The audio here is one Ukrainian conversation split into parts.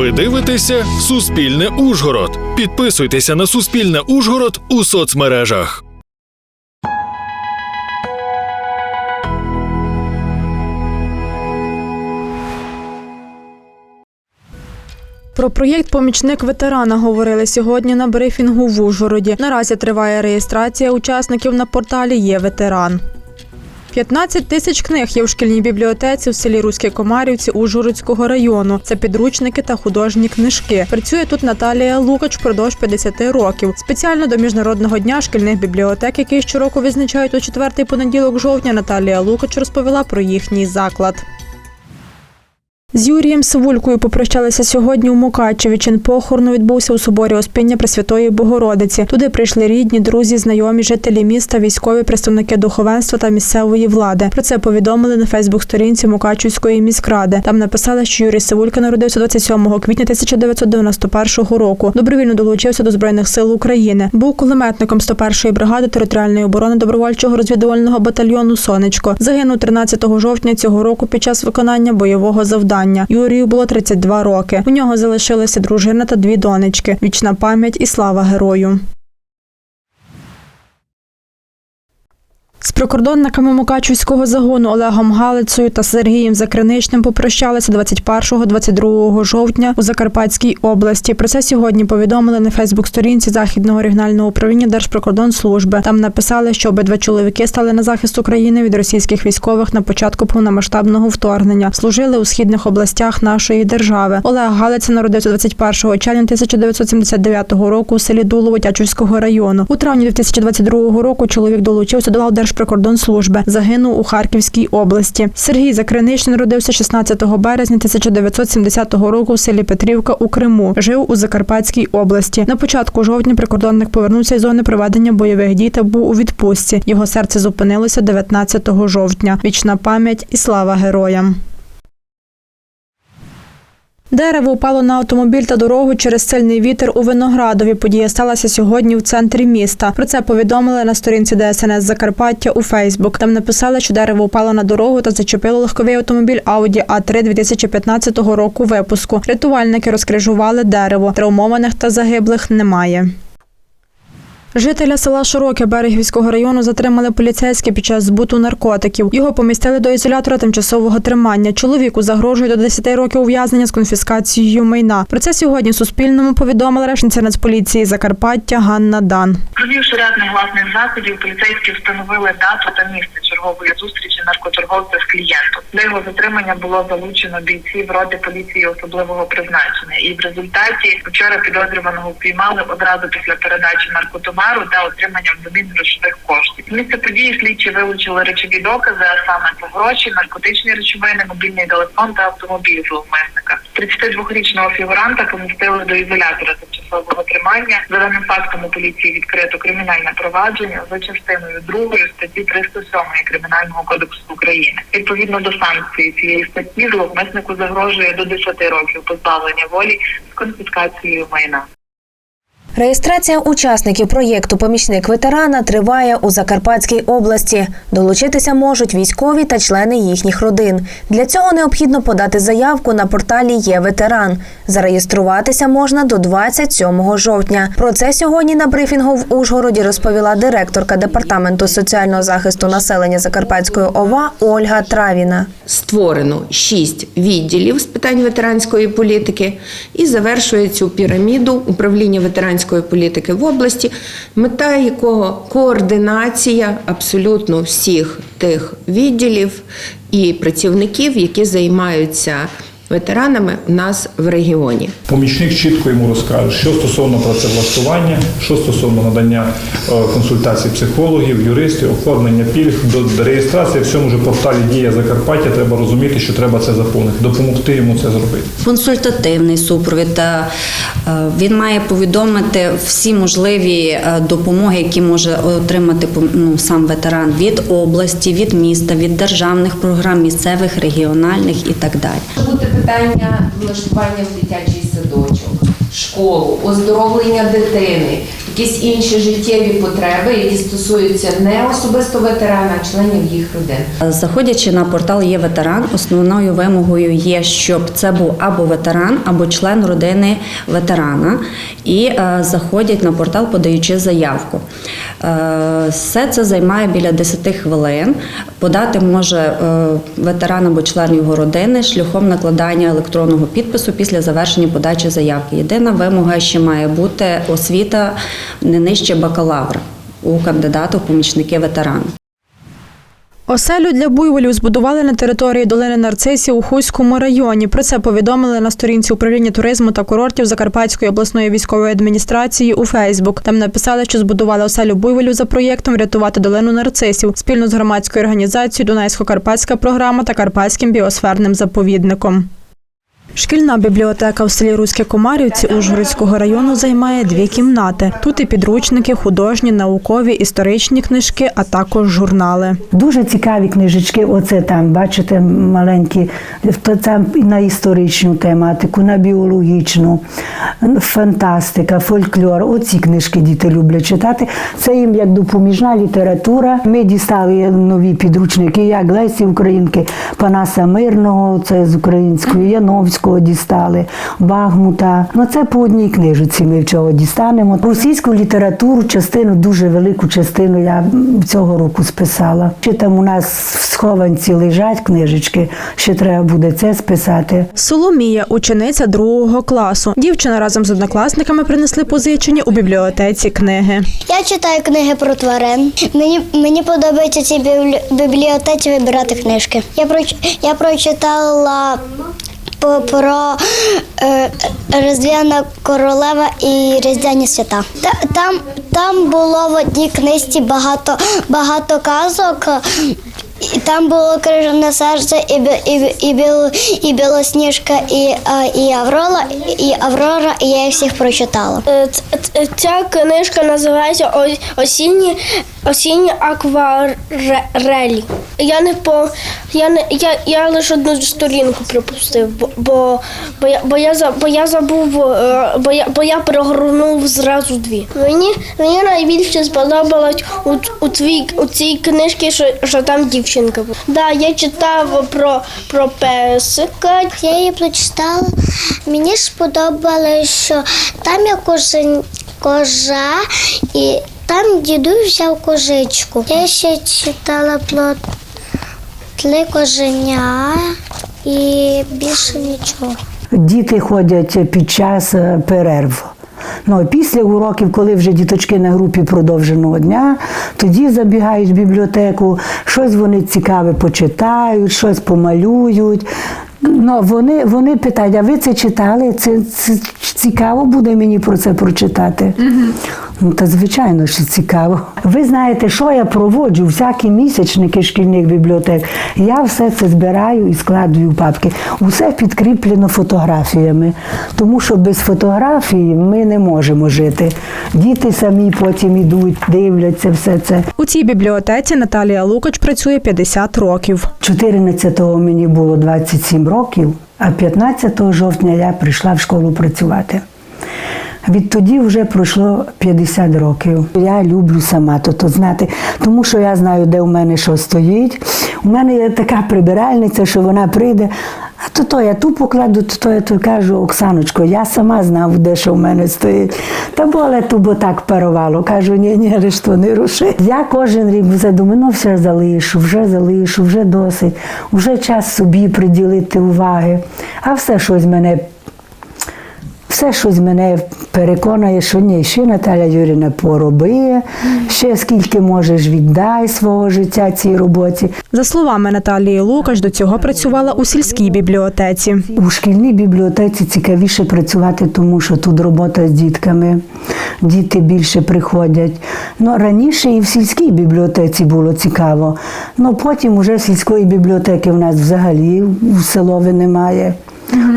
Ви дивитеся Суспільне Ужгород. Підписуйтеся на Суспільне Ужгород у соцмережах. Про проєкт Помічник ветерана говорили сьогодні на брифінгу в Ужгороді. Наразі триває реєстрація учасників на порталі Є ветеран. 15 тисяч книг є в шкільній бібліотеці в селі Руські Комарівці Ужгородського району. Це підручники та художні книжки. Працює тут Наталія Лукач впродовж 50 років. Спеціально до міжнародного дня шкільних бібліотек, який щороку відзначають у четвертий понеділок жовтня. Наталія Лукач розповіла про їхній заклад. З Юрієм Сивулькою попрощалися сьогодні у Мукачеві. Чин похорону відбувся у соборі Оспіння Пресвятої Богородиці. Туди прийшли рідні, друзі, знайомі, жителі міста, військові, представники духовенства та місцевої влади. Про це повідомили на Фейсбук-сторінці Мукачівської міськради. Там написали, що Юрій Сивулька народився 27 квітня 1991 року. Добровільно долучився до збройних сил України. Був кулеметником 101-ї бригади територіальної оборони добровольчого розвідувального батальйону Сонечко. Загинув 13 жовтня цього року під час виконання бойового завдання. Юрію було 32 роки. У нього залишилася дружина та дві донечки. Вічна пам'ять і слава герою. З прикордонниками Мукачівського загону Олегом Галицею та Сергієм Закриничним попрощалися 21-22 жовтня у Закарпатській області. Про це сьогодні повідомили на Фейсбук-сторінці Західного регіонального управління Держприкордонслужби. Там написали, що обидва чоловіки стали на захист України від російських військових на початку повномасштабного вторгнення. Служили у східних областях нашої держави. Олег Галиця народився 21 червня 1979 року у селі Дулово Тячівського району. У травні 2022 року чоловік долучився до лав Держприкордонслужби. Загинув у Харківській області. Сергій Закриничний родився 16 березня 1970 року в селі Петрівка у Криму. Жив у Закарпатській області. На початку жовтня прикордонник повернувся із зони проведення бойових дій та був у відпустці. Його серце зупинилося 19 жовтня. Вічна пам'ять і слава героям. Дерево упало на автомобіль та дорогу через сильний вітер у Виноградові. Подія сталася сьогодні в центрі міста. Про це повідомили на сторінці ДСНС Закарпаття у Фейсбук. Там написали, що дерево упало на дорогу та зачепило легковий автомобіль Audi A3 2015 року випуску. Рятувальники розкрижували дерево. Травмованих та загиблих немає. Жителя села Широке Берегівського району затримали поліцейські під час збуту наркотиків. Його помістили до ізолятора тимчасового тримання. Чоловіку загрожує до 10 років ув'язнення з конфіскацією майна. Про це сьогодні Суспільному повідомила речниця Нацполіції Закарпаття Ганна Дан. Провівши ряд негласних заходів, поліцейські встановили дату та місце чергової зустрічі наркоторговця з клієнтом. Для його затримання було залучено бійців роди поліції особливого призначення. І в результаті вчора підозрюваного впіймали одразу після передачі наркотовару та отримання взамін грошових коштів. Місце події слідчі вилучили речові докази, а саме це гроші, наркотичні речовини, мобільний телефон та автомобіль зловмисника. 32-річного фігуранта помістили до ізолятора тимчасового тримання. За даним фактом у поліції відкрито кримінальне провадження за частиною 2 статті 307 Кримінального кодексу України. Відповідно до санкції цієї статті зловмиснику загрожує до 10 років позбавлення волі з конфіскацією майна. Реєстрація учасників проєкту Помічник ветерана триває у Закарпатській області. Долучитися можуть військові та члени їхніх родин. Для цього необхідно подати заявку на порталі Є ветеран. Зареєструватися можна до 27 жовтня. Про це сьогодні на брифінгу в Ужгороді розповіла директорка департаменту соціального захисту населення Закарпатської ОВА Ольга Травіна. створено шість відділів з питань ветеранської політики і завершує цю піраміду управління ветеранської політики в області, мета якого координація абсолютно всіх тих відділів і працівників, які займаються ветеранами у нас в регіоні. Помічник чітко йому розкаже, що стосовно працевлаштування, що стосовно надання е, консультацій психологів, юристів, оформлення пільг до реєстрації в цьому ж порталі Дія Закарпаття. Треба розуміти, що треба це заповнити, допомогти йому це зробити. консультативний супровід. Е, Він має повідомити всі можливі е, допомоги, які може отримати ну, сам ветеран від області, від міста, від державних програм, місцевих, регіональних і так далі. Питання влаштування в дитячий садочок. Школу, оздоровлення дитини, якісь інші життєві потреби, які стосуються не особисто ветерана, а членів їх родин. Заходячи на портал є ветеран, основною вимогою є, щоб це був або ветеран, або член родини ветерана, і е, заходять на портал, подаючи заявку. Е, все це займає біля 10 хвилин. Подати може е, ветеран або член його родини шляхом накладання електронного підпису після завершення подачі заявки. Єдина вимога ще має бути освіта не нижче бакалавра у кандидата в помічники ветерана. Оселю для буйволів збудували на території долини Нарцисів у Хуському районі. Про це повідомили на сторінці управління туризму та курортів Закарпатської обласної військової адміністрації у Фейсбук. Там написали, що збудували оселю буйволів за проєктом Врятувати долину нарцисів спільно з громадською організацією Дунайсько-Карпатська програма та Карпатським біосферним заповідником. Шкільна бібліотека в селі Руське Комарівці Ужгородського району займає дві кімнати. Тут і підручники, художні, наукові, історичні книжки, а також журнали. Дуже цікаві книжечки. Оце там, бачите, маленькі, там на історичну тематику, на біологічну, фантастика, фольклор. Оці книжки діти люблять читати. Це їм як допоміжна література. Ми дістали нові підручники, як Лесі Українки, Панаса Мирного, це з української, Яновського дістали, Багмута. Ну це по одній книжці ми вчого дістанемо. Російську літературу, частину, дуже велику частину я цього року списала. Ще там у нас в схованці лежать книжечки, ще треба буде це списати. Соломія, учениця другого класу. Дівчина разом з однокласниками принесли позичені у бібліотеці книги. Я читаю книги про тварин. Мені, мені подобається ці біблі- бібліотеці вибирати книжки. Я, проч, я прочитала про е, Різдвяна королева і Різдвяні свята. Та, там, там було в одній книжці багато, багато казок. І там було крижане серце, і, бі- і, і, біл, і білосніжка, і, а, і Аврора, і Аврора, і я їх всіх прочитала. Е, Ця книжка називається «О- Осінні, осінні акварелі. Я не по я не я, я лише одну сторінку припустив, бо, бо, я, бо, я, бо я забув, е, бо я, бо я перегорнув зразу дві. Мені, мені найбільше сподобалось у, у, твій, у цій книжці, що, що там дівчинка була. Да, я читав про, про песика. Я її прочитала. Мені сподобалось, що там є кожен, кожа, і там дідусь взяв кожичку. Я ще читала про тли коженя і більше нічого. Діти ходять під час е, перерв. Ну, після уроків, коли вже діточки на групі продовженого дня, тоді забігають в бібліотеку, щось вони цікаве почитають, щось помалюють. Ну, вони, вони питають, а ви це читали? Це, це цікаво буде мені про це прочитати? Ну, та звичайно, що цікаво. Ви знаєте, що я проводжу? Всякі місячники шкільних бібліотек. Я все це збираю і складую в папки. Усе підкріплено фотографіями. Тому що без фотографії ми не можемо жити. Діти самі потім йдуть, дивляться все це. У цій бібліотеці Наталія Лукач працює 50 років. 14-го мені було 27 років, а 15 жовтня я прийшла в школу працювати. Відтоді вже пройшло 50 років. Я люблю сама то, знати, тому що я знаю, де у мене що стоїть. У мене є така прибиральниця, що вона прийде, а то то я ту покладу, то то я то кажу, Оксаночко, я сама знав, де що в мене стоїть. Та боле ту, бо так парувало. Кажу, ні, ні, решто не руши. Я кожен рік задумаю, ну все залишу, вже залишу, вже досить, вже час собі приділити уваги. А все щось мене все щось мене переконує, що ні, ще Наталя Юріна пороби, ще скільки можеш віддай свого життя цій роботі. За словами Наталії Лукаш, до цього працювала у сільській бібліотеці. У шкільній бібліотеці цікавіше працювати, тому що тут робота з дітками, діти більше приходять. Ну, раніше і в сільській бібліотеці було цікаво. Ну потім уже сільської бібліотеки в нас взагалі у селові немає.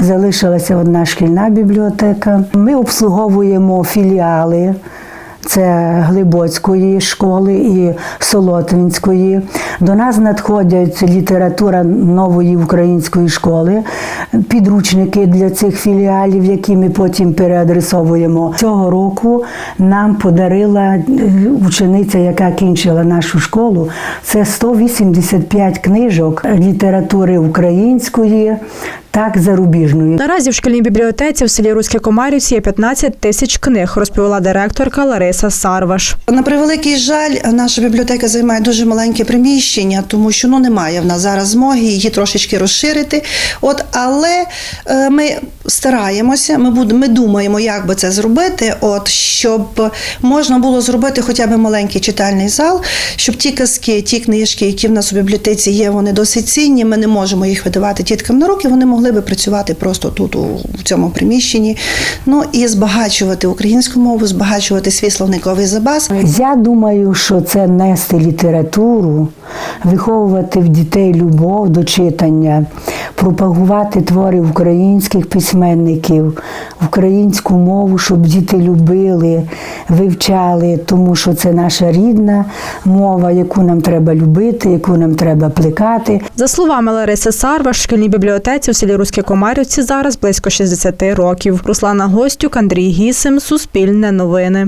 Залишилася одна шкільна бібліотека. Ми обслуговуємо філіали. це Глибоцької школи і Солотвинської. До нас надходять література нової української школи, підручники для цих філіалів, які ми потім переадресовуємо. Цього року нам подарила е, учениця, яка кінчила нашу школу. Це 185 книжок літератури української, так зарубіжної. Наразі в шкільній бібліотеці в селі Руське Комарівці є 15 тисяч книг, розповіла директорка Лариса Сарваш. На превеликий жаль, наша бібліотека займає дуже маленьке приміщення, тому що ну немає в нас зараз змоги її трошечки розширити. От, але е, ми стараємося, ми будемо, ми думаємо, як би це зробити, от щоб можна було зробити хоча б маленький читальний зал, щоб ті казки, ті книжки, які в нас у бібліотеці є, вони досить цінні. Ми не можемо їх видавати діткам на руки. Вони могли би працювати просто тут, у цьому приміщенні. Ну і збагачувати українську мову, збагачувати свій словниковий запас. Я думаю, що це нести літературу, виховувати в дітей любов до читання, пропагувати твори українських письменників, українську мову, щоб діти любили, вивчали, тому що це наша рідна мова, яку нам треба любити, яку нам треба плекати. За словами Лариси Сарваш, в шкільній бібліотеці в селі Руське Комарівці зараз близько 60 років. Руслана Гостюк, Андрій Гісим, Суспільне новини.